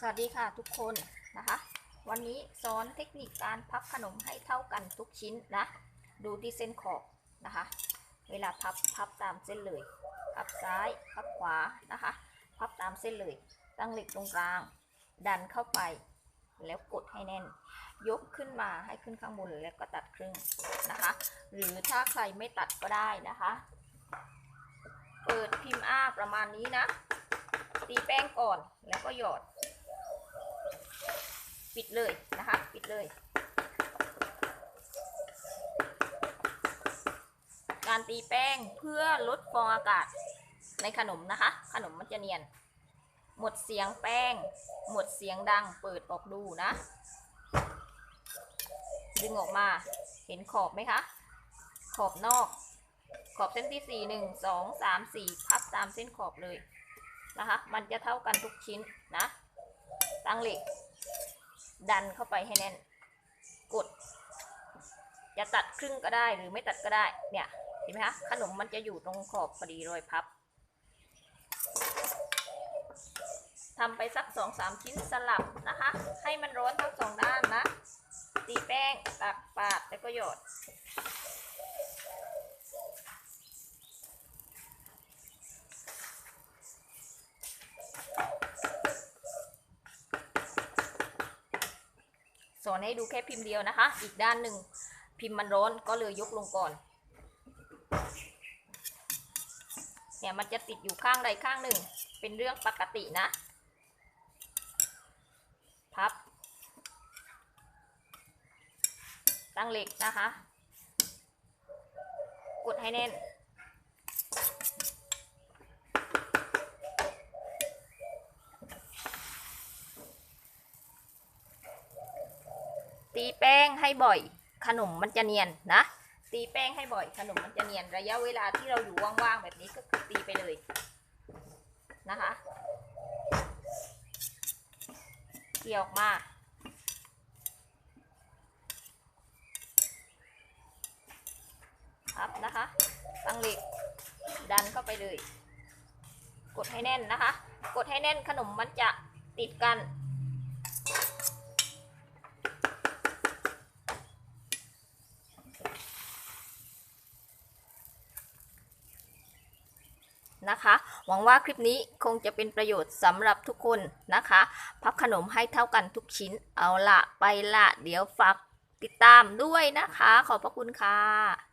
สวัสดีค่ะทุกคนนะคะ วันนี้สอนเทคนิคการพับขนมให้เท่ากันทุกชิ้นนะ ดูที่เส้นขอบนะคะ เวลาพับพับตามเส้นเลย พับซ้ายพับขวานะคะ พับตามเส้นเลย ตั้งเหล็กตรงกลาง ดันเข้าไป แล้วกดให้แน่น ยกขึ้นมาให้ขึ้นข้างบนแล้วก็ตัดครึ่งนะคะ หรือถ้าใครไม่ตัดก็ได้นะคะ เปิดพิมพ์อ้าประมาณนี้นะตีแป้งก่อนแล้วก็หยอด ปิดเลยนะคะ ปิดเลย การตีแป้งเพื่อลดฟองอากาศในขนมนะคะ ขนมมันจะเนียน หมดเสียงแป้ง หมดเสียงดัง เปิดออกดูนะ ดึงออกมา เห็นขอบไหมคะ ขอบนอก ขอบเส้นที่สี่หนึ่งสองสามสี่พับตามเส้นขอบเลยนะคะ มันจะเท่ากันทุกชิ้นนะ ตั้งเหล็ก ดันเข้าไปให้แน่น กด จะตัดครึ่งก็ได้หรือไม่ตัดก็ได้ เนี่ย เห็นไหมคะ ขนมมันจะอยู่ตรงขอบพอดีรอยพับทำไปสักสองสามชิ้นสลับนะคะ ให้มันร้อนทั้งสองด้านนะตีแป้งตักปาดแล้วก็หยด อนให้ดูแค่พิมพ์เดียวนะคะ อีกด้านหนึ่งพิมพ์มันร้อนก็เลยยกลงก่อน เนี่ยมันจะติดอยู่ข้างใดข้างหนึ่ง เป็นเรื่องปกตินะ พับ ตั้งเหล็กนะคะ กดให้แน่น ตีแป้งให้บ่อย ขนมมันจะเนียนนะ ตีแป้งให้บ่อย ขนมมันจะเนียน ระยะเวลาที่เราอยู่ว่างๆแบบนี้ก็คือตีไปเลยนะคะเกี่ยวออกมาพับนะคะตั้งเหล็กดันเข้าไปเลย กดให้แน่นนะคะ กดให้แน่นขนมมันจะติดกัน นะคะ หวังว่าคลิปนี้คงจะเป็นประโยชน์สำหรับทุกคนนะคะ พับขนมให้เท่ากันทุกชิ้น เอาละไปละเดี๋ยวฝากติดตามด้วยนะคะ ขอบพระคุณค่ะ